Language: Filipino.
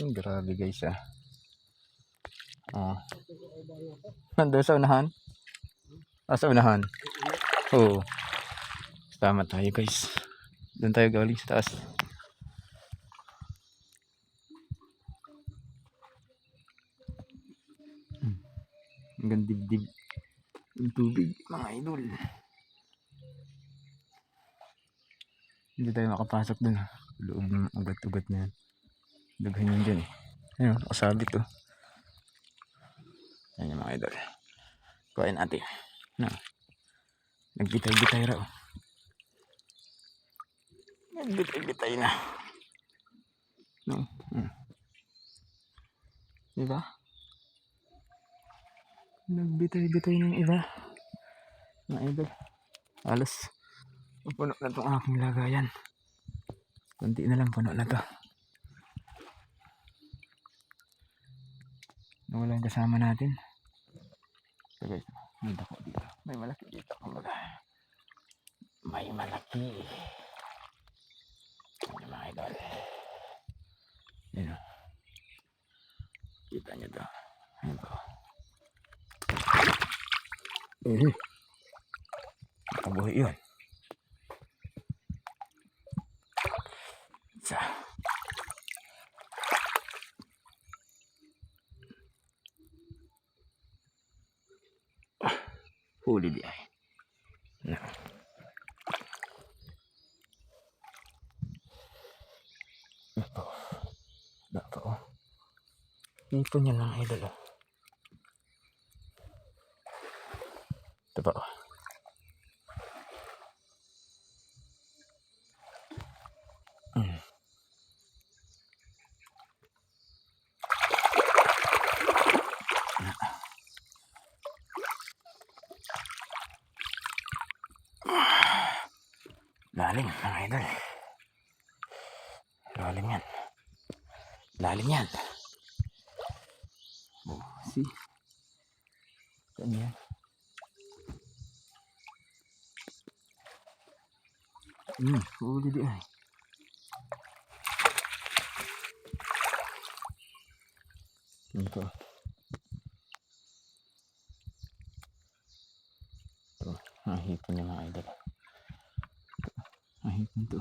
Yung grabe guys ah. Oh. Nandun sa unahan? Ah, sa unahan? Oo. Tama tayo guys. Doon tayo galing sa taas. Hmm. Hanggang dibdib. Yung tubig, mga idol. Hindi tayo makapasok dun. Loob ng ugat-ugat na yan. Daghan yun dyan eh. Ayun, nakasabit to. Yan yung mga idol. Kuhain natin. Na. Nagbitay-bitay raw. Nagbitay-bitay na. No? Hmm. Diba? Nagbitay-bitay ng iba. Mga idol. Alas. Puno na itong aking lagayan. Kunti na lang puno na to. Wala yung kasama natin. So guys, may dako dito. May malaki dito. Kumbaga. May malaki. Ano mga idol. Yan o. Kita nyo to. Ayan po. Eh. Nakabuhi yun. Huli di ay. Na. Ito. Ito. oh. Ipon yan mga idol. oh. Ito pa. oh. Mm. Lalim, mga idol. Lalim yan. Lalim yan. Oh, see? Saan yan? Hmm, huli di ay. Ito. Ito, mahipon yung mga idol. Mahipon to.